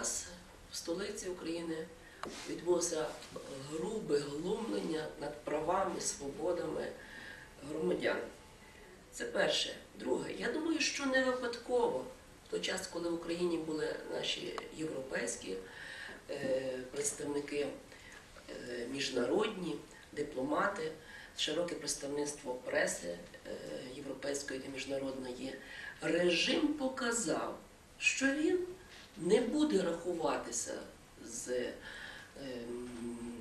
нас в столиці України відбулося грубе глумлення над правами, свободами громадян. Це перше. Друге, я думаю, що не випадково в той час, коли в Україні були наші європейські е, представники, е, міжнародні дипломати, широке представництво преси е, європейської та міжнародної, режим показав, що він буде рахуватися з, ем,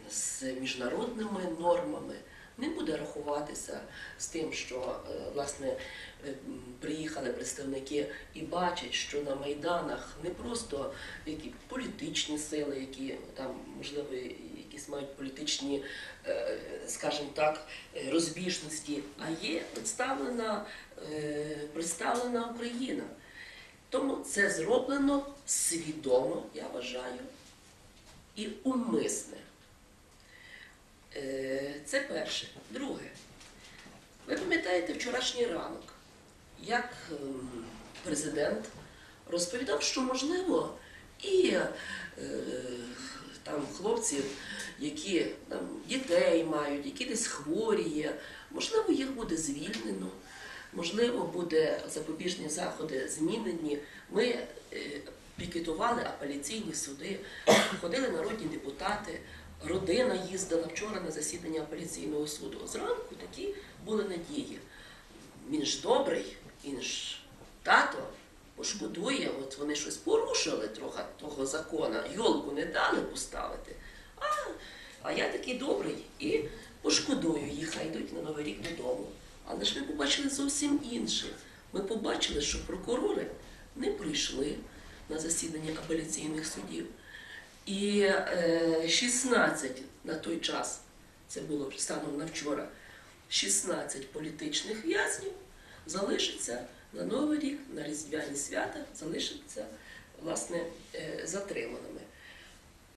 з міжнародними нормами, не буде рахуватися з тим, що е, власне е, приїхали представники і бачать, що на майданах не просто які політичні сили, які там можливо якісь мають політичні, е, скажімо так, розбіжності, а є представлена, е, представлена Україна. Тому це зроблено свідомо, я вважаю, і умисне. Е, Це перше. Друге. Ви пам'ятаєте вчорашній ранок, як ем, президент розповідав, що можливо і е, там хлопців, які там дітей мають, які десь хворі є, можливо, їх буде звільнено, можливо, буде запобіжні заходи змінені. Ми е, пікетували апеляційні суди, ходили народні депутати, родина їздила вчора на засідання апеляційного суду. Зранку такі були надії. Він ж добрий, він ж тато пошкодує, от вони щось порушили трохи того закону, йолку не дали поставити. А, а я такий добрий і пошкодую їх, хай йдуть на Новий рік додому. Але ж ми побачили зовсім інше. Ми побачили, що прокурори не прийшли на засідання апеляційних судів. І е, 16 на той час, це було станом на вчора, 16 політичних в'язнів залишиться на Новий рік, на Різдвяні свята, залишаться власне е, затриманими.